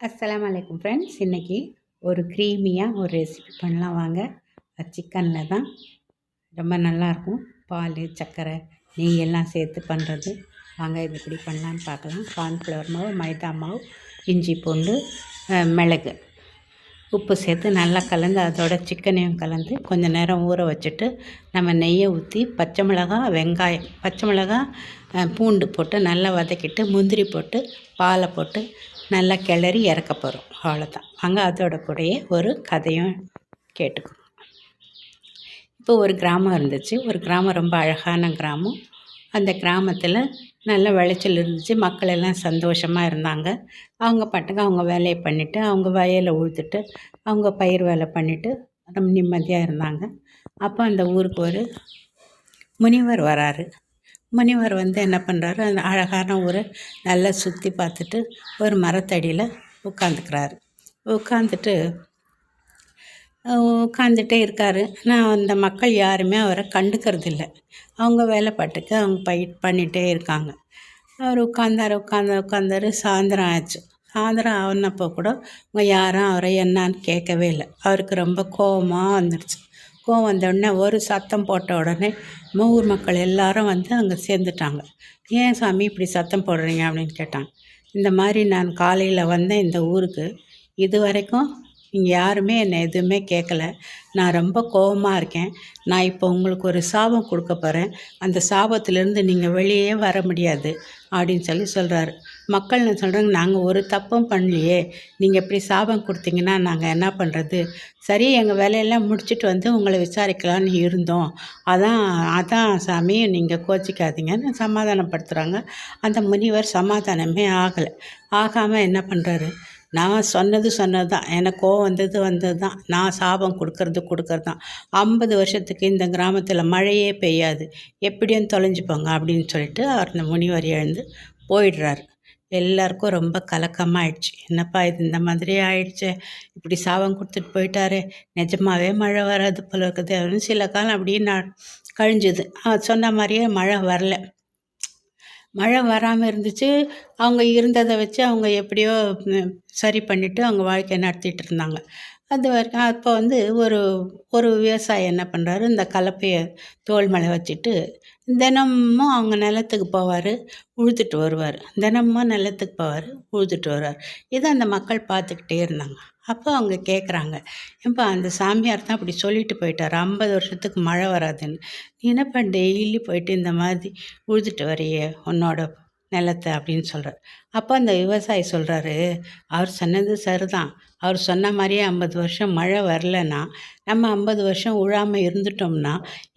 அஸ்லாம் வலைக்கம் ஃப்ரெண்ட்ஸ் இன்றைக்கி ஒரு க்ரீமியாக ஒரு ரெசிபி பண்ணலாம் வாங்க. சிக்கனில் தான். ரொம்ப நல்லாயிருக்கும். பால் சர்க்கரை நெய் எல்லாம் சேர்த்து பண்ணுறது வாங்க இது எப்படி பண்ணலான்னு பார்க்கலாம். கார்ன்ஃப்ளவர் மாவு மைதா மாவு இஞ்சி பூண்டு மிளகு. உப்பு சேர்த்து நல்லா கலந்து அதோட சிக்கனையும் கலந்து கொஞ்சம் நேரம் ஊற வச்சுட்டு நம்ம நெய்யை ஊற்றி பச்சை மிளகா வெங்காயம் பச்சை மிளகா பூண்டு போட்டு நல்லா வதக்கிட்டு முந்திரி போட்டு பாலை போட்டு நல்லா கிளறி இறக்க போகிறோம் அவ்வளோதான் அங்கே அதோட கூடயே ஒரு கதையும் கேட்டுக்கணும் இப்போ ஒரு கிராமம் இருந்துச்சு. ஒரு கிராமம் ரொம்ப அழகான கிராமம். அந்த கிராமத்தில் நல்ல விளைச்சல் இருந்துச்சு. மக்கள் எல்லாம் சந்தோஷமாக இருந்தாங்க. அவங்க பாட்டுக்கு அவங்க வேலையை பண்ணிவிட்டு அவங்க வயலை உழுதுட்டு அவங்க பயிர் வேலை பண்ணிவிட்டு ரொம்ப நிம்மதியாக இருந்தாங்க. அப்போ அந்த ஊருக்கு ஒரு முனிவர் வராரு. முனிவர் வந்து என்ன பண்ணுறாரு அந்த அழகான ஊரை நல்லா சுற்றி பார்த்துட்டு ஒரு மரத்தடியில் உட்காந்துக்கிறாரு உட்காந்துட்டு உட்காந்துட்டே இருக்காரு. ஆனால் அந்த மக்கள் யாருமே அவரை கண்டுக்கிறது இல்லை அவங்க வேலை பாட்டுக்கு அவங்க பயிர் பண்ணிகிட்டே இருக்காங்க. அவர் உட்காந்தாரு உட்காந்து உட்காந்தாரு சாயந்தரம் ஆச்சு. சாயந்தரம் ஆனப்போ கூட அவங்க யாரும் அவரை என்னான்னு கேட்கவே இல்லை. அவருக்கு ரொம்ப கோபமாக வந்துடுச்சு கோவம் வந்த உடனே ஒரு சத்தம் போட்ட உடனே நம்ம ஊர் மக்கள் எல்லாரும் வந்து அங்கே சேர்ந்துட்டாங்க. ஏன் சாமி இப்படி சத்தம் போடுறீங்க? அப்படின்னு கேட்டாங்க. இந்த மாதிரி நான் காலையில் வந்தேன் இந்த ஊருக்கு இது வரைக்கும் இங்கே யாருமே என்னை எதுவுமே கேட்கல நான் ரொம்ப கோபமாக இருக்கேன். நான் இப்போ உங்களுக்கு ஒரு சாபம் கொடுக்க போகிறேன் அந்த சாபத்திலேருந்து நீங்கள் வெளியே வர முடியாது அப்படின்னு சொல்லி சொல்கிறாரு மக்கள் என்ன சொல்கிறாங்க நாங்கள் ஒரு தப்பும் பண்ணலையே. நீங்கள் இப்படி சாபம் கொடுத்தீங்கன்னா நாங்கள் என்ன பண்ணுறது சரி எங்கள் வேலையெல்லாம் முடிச்சுட்டு வந்து உங்களை விசாரிக்கலான்னு இருந்தோம். அதான் அதான் சாமி நீங்கள் கோச்சிக்காதீங்கன்னு சமாதானப்படுத்துகிறாங்க அந்த முனிவர் சமாதானமே ஆகலை. ஆகாமல் என்ன பண்ணுறாரு நான் சொன்னது சொன்னது தான் எனக்கு கோவம் வந்தது வந்தது தான் நான் சாபம் கொடுக்கறது கொடுக்கறது தான் ஐம்பது வருஷத்துக்கு இந்த கிராமத்தில் மழையே பெய்யாது. எப்படியும் தொலைஞ்சிப்போங்க அப்படின்னு சொல்லிட்டு அவர் இந்த முனிவர் எழுந்து போயிடுறாரு. எல்லாருக்கும் ரொம்ப கலக்கமாகிடுச்சு என்னப்பா இது இந்த மாதிரி ஆயிடுச்சு. இப்படி சாபம் கொடுத்துட்டு போயிட்டாரு. நிஜமாவே மழை வராது போல இருக்குது அப்படின்னு சில காலம் அப்படியே நான் கழிஞ்சுது. சொன்ன மாதிரியே மழை வரல. மழை வராமல் இருந்துச்சு. அவங்க இருந்ததை வச்சு அவங்க எப்படியோ சரி பண்ணிவிட்டு அவங்க வாழ்க்கையை நடத்திட்டு இருந்தாங்க. அது வரைக்கும் அப்போ வந்து ஒரு ஒரு விவசாயி என்ன பண்ணுறாரு இந்த கலப்பையை தோல் மலை வச்சுட்டு தினமும் அவங்க நிலத்துக்கு போவார் உழுதுட்டு வருவார். தினமும் நிலத்துக்கு போவார் உழுதுட்டு வருவார். இதை அந்த மக்கள் பார்த்துக்கிட்டே இருந்தாங்க. அப்போ அவங்க கேட்குறாங்க ஏன்பா அந்த சாமியார் தான் அப்படி சொல்லிட்டு போயிட்டார். ஐம்பது வருஷத்துக்கு மழை வராதுன்னு. நீ என்னப்பா டெய்லி போயிட்டு இந்த மாதிரி உழுதுட்டு வரையே உன்னோட நிலத்தை அப்படின்னு சொல்கிறார் அப்போ அந்த விவசாயி சொல்கிறாரு அவர் சொன்னது சரிதான். அவர் சொன்ன மாதிரியே ஐம்பது வருஷம் மழை வரலன்னா நம்ம ஐம்பது வருஷம் உழாமல் இருந்துட்டோம்னா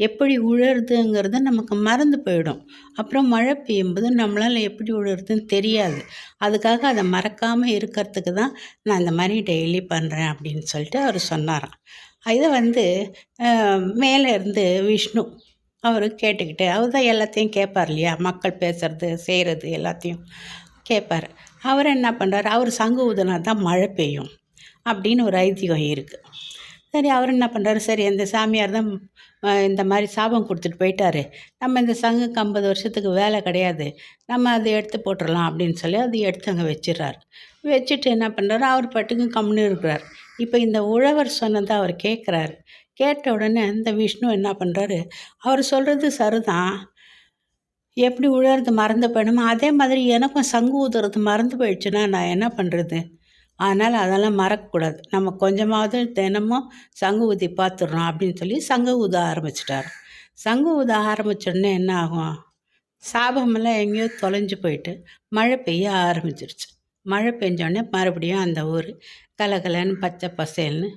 எப்படி உழறதுங்கிறது நமக்கு மறந்து போயிடும். அப்புறம் மழை பெய்யும்போது நம்மளால் எப்படி உழறதுன்னு தெரியாது. அதுக்காக அதை மறக்காமல் இருக்கிறதுக்கு தான் நான் இந்த மாதிரி டெய்லி பண்ணுறேன் அப்படின்னு சொல்லிட்டு அவர் சொன்னாராம். இதை வந்து மேலே இருந்து விஷ்ணு அவர் கேட்டுக்கிட்டு அவர் தான் எல்லாத்தையும் கேட்பார் இல்லையா? மக்கள் பேசுகிறது செய்கிறது எல்லாத்தையும் கேட்பார் அவர் என்ன பண்ணுறாரு அவர் சங்கு ஊதுனா தான் மழை பெய்யும் அப்படின்னு ஒரு ஐதீகம் இருக்குது சரி அவர் என்ன பண்ணுறாரு சரி இந்த சாமியார் தான் இந்த மாதிரி சாபம் கொடுத்துட்டு போயிட்டாரு. நம்ம இந்த சங்குக்கு ஐம்பது வருஷத்துக்கு வேலை கிடையாது. நம்ம அதை எடுத்து போட்டுடலாம் அப்படின்னு சொல்லி அதை எடுத்து அங்கே வச்சிடறாரு. வச்சுட்டு என்ன பண்ணுறாரு அவர் பாட்டுக்கு கம்முன்னு இருக்கிறார். இப்போ இந்த உழவர் சொன்னதை அவர் கேட்குறாரு கேட்ட உடனே இந்த விஷ்ணு என்ன பண்ணுறாரு அவர் சொல்கிறது சரிதான். எப்படி உழறது மறந்து போயிடுமோ அதே மாதிரி எனக்கும் சங்கு ஊதுறது மறந்து போயிடுச்சுன்னா நான் என்ன பண்ணுறது அதனால் அதெல்லாம் மறக்கக்கூடாது. நம்ம கொஞ்சமாவது தினமும் சங்கு ஊதி பார்த்துடுறோம் அப்படின்னு சொல்லி சங்கு ஊத ஆரம்பிச்சிட்டார். சங்கு ஊத ஆரம்பிச்சோடனே என்ன ஆகும்? சாபமெல்லாம் எங்கேயோ தொலைஞ்சு போயிட்டு மழை பெய்ய ஆரம்பிச்சிருச்சு. மழை பெஞ்சோடனே மறுபடியும் அந்த ஊர் கலகலன்னு பச்சை பசேல்னு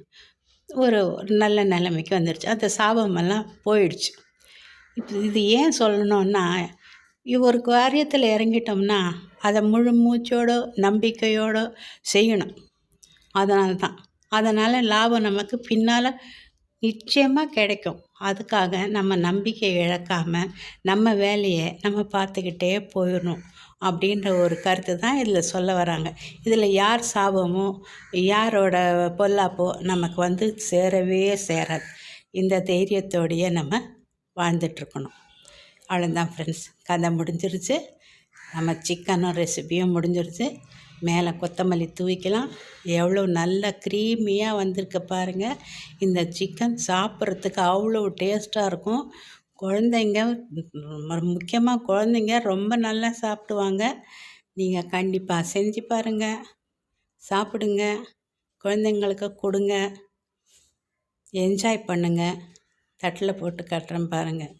ஒரு நல்ல நிலைமைக்கு வந்துடுச்சு அந்த சாபமெல்லாம் போயிடுச்சு. இப்போ இது ஏன் சொல்லணும்னா ஒரு காரியத்தில் இறங்கிட்டோம்னா அதை முழு மூச்சோட நம்பிக்கையோட செய்யணும். அதனால தான் அதனால் லாபம் நமக்கு பின்னால் நிச்சயமாக கிடைக்கும். அதுக்காக நம்ம நம்பிக்கை இழக்காமல் நம்ம வேலையை நம்ம பார்த்துக்கிட்டே போயிடணும் அப்படின்ற ஒரு கருத்து தான் இதில் சொல்ல வராங்க. இதில் யார் சாபமோ யாரோட பொல்லாப்போ நமக்கு வந்து சேரவே சேராது. இந்த தைரியத்தோடையே நம்ம வாழ்ந்துட்டுருக்கணும். அவ்வளோதான் ஃப்ரெண்ட்ஸ் கதை முடிஞ்சிருச்சு. நம்ம சிக்கனும் ரெசிபியும் முடிஞ்சிருச்சு. மேலே கொத்தமல்லி தூவிக்கலாம். எவ்வளோ நல்ல க்ரீமியாக வந்திருக்கு பாருங்கள் இந்த சிக்கன் சாப்பிட்றதுக்கு அவ்வளோ டேஸ்ட்டாக இருக்கும். குழந்தைங்க முக்கியமாக குழந்தைங்க ரொம்ப நல்லா சாப்பிடுவாங்க. நீங்கள் கண்டிப்பாக செஞ்சு பாருங்கள் சாப்பிடுங்க. குழந்தைங்களுக்கு கொடுங்க. என்ஜாய் பண்ணுங்கள் தட்டில் போட்டு கட்டுறேன் பாருங்கள்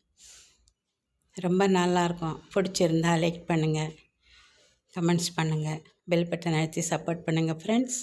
ரொம்ப நல்லாயிருக்கும் பிடிச்சிருந்தா லைக் பண்ணுங்கள் கமெண்ட்ஸ் பண்ணுங்கள் பெல் பட்டன் அழுத்தி சப்போர்ட் பண்ணுங்கள் ஃப்ரெண்ட்ஸ்.